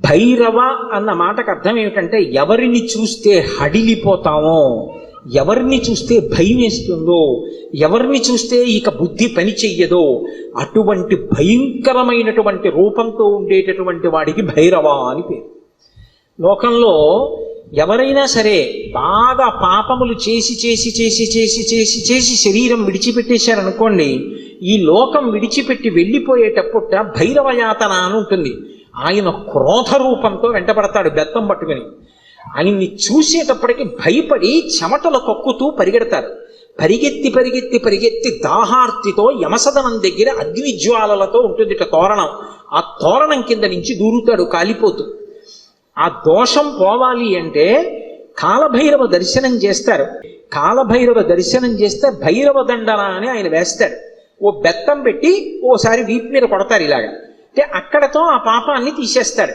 భైరవ అన్న మాటకు అర్థం ఏమిటంటే ఎవరిని చూస్తే హడిలిపోతామో ఎవరిని చూస్తే భయం వేస్తుందో ఎవరిని చూస్తే ఇక బుద్ధి పని చెయ్యదో అటువంటి భయంకరమైనటువంటి రూపంతో ఉండేటటువంటి వాడికి భైరవ అని పేరు. లోకంలో ఎవరైనా సరే బాగా పాపములు చేసి చేసి చేసి చేసి చేసి చేసి శరీరం విడిచిపెట్టేశారనుకోండి ఈ లోకం విడిచిపెట్టి వెళ్ళిపోయేటప్పుట భైరవయాతన అని ఉంటుంది. ఆయన క్రోధ రూపంతో వెంటపడతాడు బెత్తం పట్టుకుని. ఆయన్ని చూసేటప్పటికి భయపడి చెమటలు కక్కుతూ పరిగెడతారు. పరిగెత్తి పరిగెత్తి పరిగెత్తి దాహార్తితో యమసదనం దగ్గర అగ్నిజ్వాలలతో ఉంటుంది తోరణం. ఆ తోరణం కింద నుంచి దూరుతాడు కాలిపోతూ. ఆ దోషం పోవాలి అంటే కాలభైరవ దర్శనం చేస్తారు. కాలభైరవ దర్శనం చేస్తే భైరవ దండన అని ఆయన వేస్తాడు. ఓ బెత్తం పెట్టి ఓసారి వీపు మీద కొడతారు ఇలాగా. అంటే అక్కడతో ఆ పాపాన్ని తీసేస్తాడు